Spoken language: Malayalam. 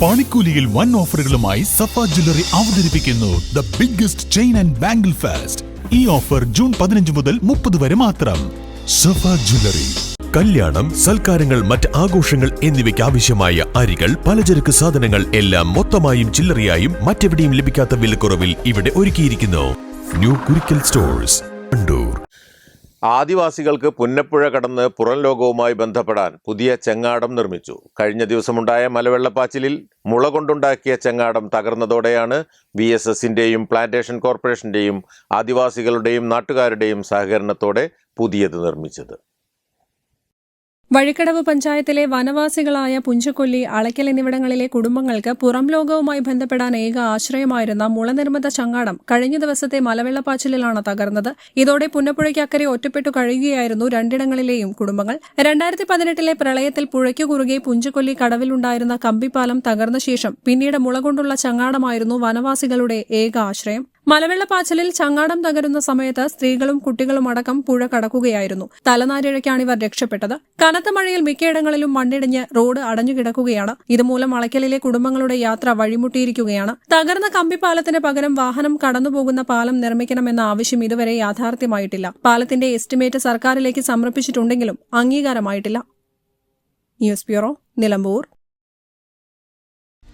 പണിക്കൂലിയിൽ വൺ ഓഫറുകളുമായി സഫ ജ്വല്ലറി അവതരിപ്പിക്കുന്നു the biggest chain and bangle fest ഈ ഓഫർ ജൂൺ പതിനഞ്ച് മുതൽ മുപ്പത് വരെ മാത്രം. സഫ ജ്വല്ലറി. കല്യാണം സൽക്കാരങ്ങൾ മറ്റ് ആഘോഷങ്ങൾ എന്നിവയ്ക്ക് ആവശ്യമായ അരികൾ പലചരക്ക് സാധനങ്ങൾ എല്ലാം മൊത്തമായും ചില്ലറയായും മറ്റെവിടെയും ലഭിക്കാത്ത വിലക്കുറവിൽ ഇവിടെ ഒരുക്കിയിരിക്കുന്നു. ന്യൂ കുരിക്കൽ സ്റ്റോഴ്സ് കണ്ടൂർ ആദിവാസികൾക്ക് പുന്നപ്പുഴ കടന്ന് പുറം ലോകവുമായി ബന്ധപ്പെടാൻ പുതിയ ചെങ്ങാടം നിർമ്മിച്ചു. കഴിഞ്ഞ ദിവസമുണ്ടായ മലവെള്ളപ്പാച്ചിലിൽ മുള കൊണ്ടുണ്ടാക്കിയ ചെങ്ങാടം തകർന്നതോടെയാണ് വി എസ് എസിന്റെയും പ്ലാന്റേഷൻ കോർപ്പറേഷന്റെയും ആദിവാസികളുടെയും നാട്ടുകാരുടെയും സഹകരണത്തോടെ പുതിയത് നിർമ്മിച്ചത്. വഴിക്കടവ് പഞ്ചായത്തിലെ വനവാസികളായ പുഞ്ചക്കൊല്ലി അളയ്ക്കൽ എന്നിവിടങ്ങളിലെ കുടുംബങ്ങൾക്ക് പുറം ലോകവുമായി ബന്ധപ്പെടാൻ ഏക ആശ്രയമായിരുന്ന മുളനിർമ്മിത ചങ്ങാടം കഴിഞ്ഞ ദിവസത്തെ മലവെള്ളപ്പാച്ചിലാണ് തകർന്നത്. ഇതോടെ പുന്നപ്പുഴയ്ക്കക്കരെ ഒറ്റപ്പെട്ടു കഴിയുകയായിരുന്നു രണ്ടിടങ്ങളിലെയും കുടുംബങ്ങൾ. രണ്ടായിരത്തി പതിനെട്ടിലെ പ്രളയത്തിൽ പുഴയ്ക്കു കുറുകെ പുഞ്ചക്കൊല്ലി കടവിലുണ്ടായിരുന്ന കമ്പിപ്പാലം തകർന്ന ശേഷം പിന്നീട് മുളകൊണ്ടുള്ള ചങ്ങാടമായിരുന്നു വനവാസികളുടെ ഏക ആശ്രയം. മലവെള്ളപ്പാച്ചിലിൽ ചങ്ങാടം തകരുന്ന സമയത്ത് സ്ത്രീകളും കുട്ടികളും അടക്കം പുഴ കടക്കുകയായിരുന്നു. തലനാരിഴയ്ക്കാണ് ഇവർ രക്ഷപ്പെട്ടത്. കനത്ത മഴയിൽ മിക്കയിടങ്ങളിലും മണ്ണിടിഞ്ഞ് റോഡ് അടഞ്ഞുകിടക്കുകയാണ്. ഇതുമൂലം അളയ്ക്കലിലെ കുടുംബങ്ങളുടെ യാത്ര വഴിമുട്ടിയിരിക്കുകയാണ്. തകർന്ന കമ്പിപ്പാലത്തിന് പകരം വാഹനം കടന്നുപോകുന്ന പാലം നിർമ്മിക്കണമെന്ന ആവശ്യം ഇതുവരെ യാഥാർത്ഥ്യമായിട്ടില്ല. പാലത്തിന്റെ എസ്റ്റിമേറ്റ് സർക്കാരിലേക്ക് സമർപ്പിച്ചിട്ടുണ്ടെങ്കിലും അംഗീകാരമായിട്ടില്ല. News bureau Nilambur.